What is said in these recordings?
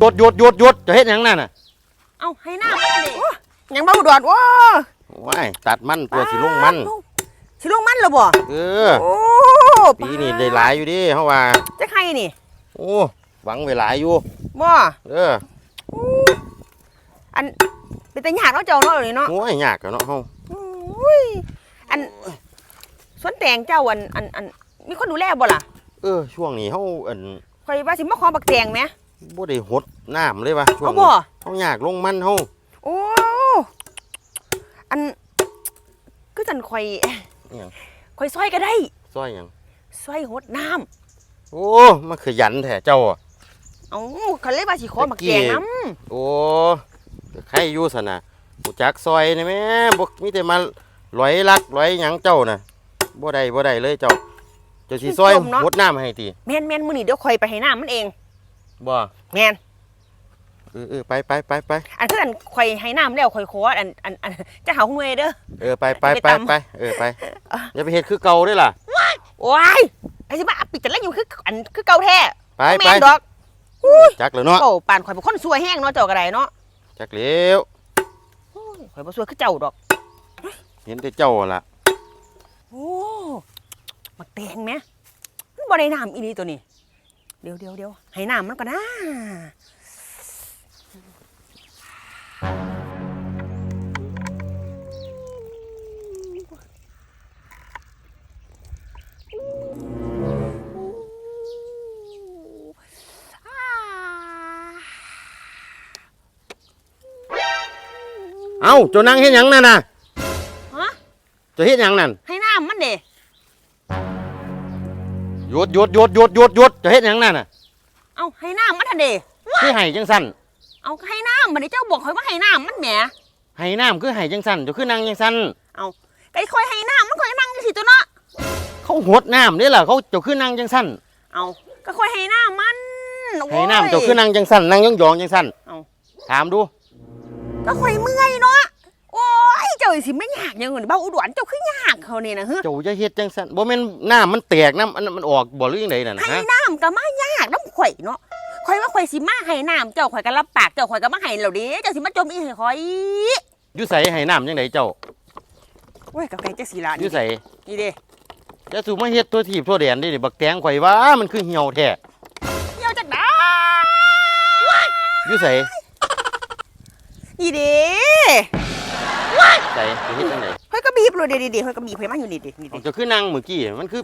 หยุดหยุดหยุดหยุดจะเฮ็ดหยังนั่นน่ะเอาให้หน้ามันดิยังบ่อุดรว้าว้ายตัดมันตัวสิลงมัน สิลงมันแล้วบ่เออ โอ้ปีนี้ได้หลายอยู่ดิเฮาว่าจะใครนี่โอ้หวังไว้หลายอยู่บ่เอออันเป็นตาหยากเนาะเจ้าเนาะนี่เนาะโอ้ยยากอะเนาะเฮาอุ้ยอันสวนแตงเจ้าอันอันอันมีคนดูแลบ่ล่ะเออช่วงนี้เฮาอันข่อยว่าสิมาขอบักแตงแหมบ่ได้หด น้ำเลยว่ะช่วเอางบ่ นี้เฮายากลงมันเฮาโอ้อันคือจันข่อยอิหยังข่อยซอยก็ได้ซอยหยังซอยหดน้ำโอ้มาขยันแท้เจ้าอะ เอ้าเขาเลยว่าสิขอบักแตงน้โอ้ใครอยู่สนะหูจักซอยนี่แม่บ่มีแต่มาลอยลักลอยหยังเจ้าน่ะบ่ได้บ่ได้เลยเจ้า เจ้าสิซอยหดน้ำให้ติำแม่นแม่นมื้อนี้เดี๋ยวข่อยไปให้น้ำมันเองบ่แม่น เออเออไปไปไปไปอันคืออันข่อยให้น้ำแล้วข่อยขออันอันอันจะหาหุ้นเวยเด้อ เออไปไปไปไปตำ ไปเออไปอย่าไปเฮ็ดคือเก่าเด้อล่ะ โอ้ยไอ้สิบ้าปิดแต่ละอยู่คืออันคือเก่าแท้ไปบ่ไปแม่นดอกจักแล้วเนาะโอ้ป่านข่อยเป็นคนสวยแห้งเนาะเจ้าก็ได้เนาะจักแล้วโอ้ยข่อยบ่สวยคือเจ้าดอกเห็นแต่เจ้าล่ะโอ้มักแตงแหมมันบ่ได้น้ำอีนี่ตัวนี้ เดี๋ยวเดี๋ยวเดี๋ยวให้น้ำมันก่อนนะ เอ้าเจ้านั่งเฮ็ดหยังนั่นน่ะฮะเจ้าเฮ็ดหยังนั่นให้น้ำมันเด้หยุดหยุดหยุดหยุดหยุดหยุดเจ้าเฮ็ดหยังนั่นน่ะเอาให้น้ำมันทันเด้คือให้จังซั่นเอาให้น้ำมันเด้เจ้าบอกข่อยว่าให้น้ำมันแหมให้น้ำคือให้จังซั่นเจ้าคือนั่งจังซั่นไอ้ข่อยให้น้ำมันข่อยนั่งจังสิตัวเนาะเขาหดน้ำเด้ล่ะเขาเจ้าคือนั่งจังซั่นเอาก็ข่อยให้น้ำมันโอ้ยให้น้ำเจ้าคือนั่งจังสั่นนั่งยองยองๆจังสั่นเอ้าถามดู ก็ข่อยเมื่อยเนาะโอ้ยเจ้าสิไม่ยากอยังเงินเบ้าอุดรเจ้าคือยากเขาเนี่ยนะเฮ้เจ้าจะเฮ็ดจังสั่นบ่แม่นน้ำมันแตกน้ำอันนั้นมันออกบ่หรือยังไดนั่นน่ะให้ฮะน้ำก็มายากน้ำข่อยเนาะข่อยว่าข่อยสิมาให้น้ำเจ้าข่อยก็รับปากเจ้าข่อยก็มาให้แล้วเด้เจ้าสิมาจมอีให้ข่อยอยู่ใส่ให้น้ำจังไดเจ้าโอ้ยกาแฟจักสีละอยู่ใส่นี่เด้จะสู่มาเฮ็ดตัวถีบตัวแดนเด้นี่บักแตงข่อยว่ามันคือเหี่ยวแท้เหี่ยวจักได้อยู่ใส่ นี่เด้ใส่สิเฮ็ดจังไดข่อยก็บีบเลยเด้เด้เด้ข่อยก็บีบให้มันอยู่นี่เด้นี่เอาเด้เจ้าคือนั่งเมื่อกี้มันคือ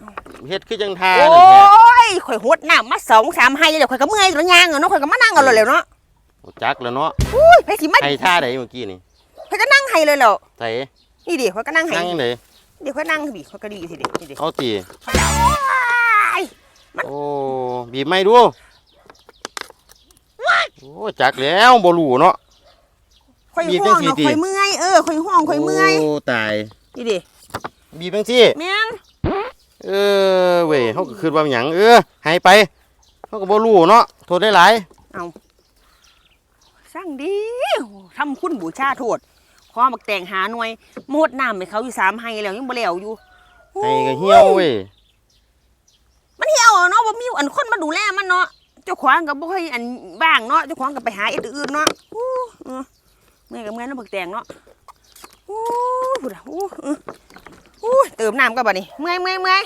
เฮ็ดคือจังทาโอนั่นแท้้ยข่อยหดน้ำมาสองสามให้แล้วข่อยก็เมื่อยแล้วย่างเอาเนาะข่อยก็มานั่งเอาเลยแล้วเนาะจักแล้วเนาะอุ้ยไปสิมาให้ท่าใดเมื่อกี้นี่ข่อยก็นั่งให้เลยแล้วใส่นี่ดิข่อยก็นั่งให้นั่งจังไดเดี๋ยวข่อยนั่งสิข่อยก็ดีสิเด้นี่ดิเอาติไอ้โอ้บีบไม่ดูโอ้จักแล้วบ่รู้เนาะ ข่อยบีบห้องจังสิเนาะติ ข่อยเมื่อยเออข่อยห้องข่อยเมื่อยโอ้ตายนี่ดิบีบจังซี่ แม่นเออเว้ยเขาก็คือว่าหยังเออหายไปเขาก็บ่รู้เนาะโทษได้หลายสร้างดีทำคุณบูชาโทษขอบักแต่งหาหน่วยหมดน้ำให้เขาอยู่สามให้แล้วยังบ่แล้วอยู่ให้ก็เหี่ยวเว้ยมันเหี่ยวอะเนาะบ่มีอันคนมาดูแลมันเนาะเจ้าของก็บ่ค่อยอันบ้างเนาะเจ้าของก็ไปหาอันอื่นเนาะอู้เออ เมื่อยก็เมื่อยเนาะบักแตงเนาะอู้หูอู้อู้เติมน้ำก็บ่นี่เมื่อยเมื่อยเมื่อย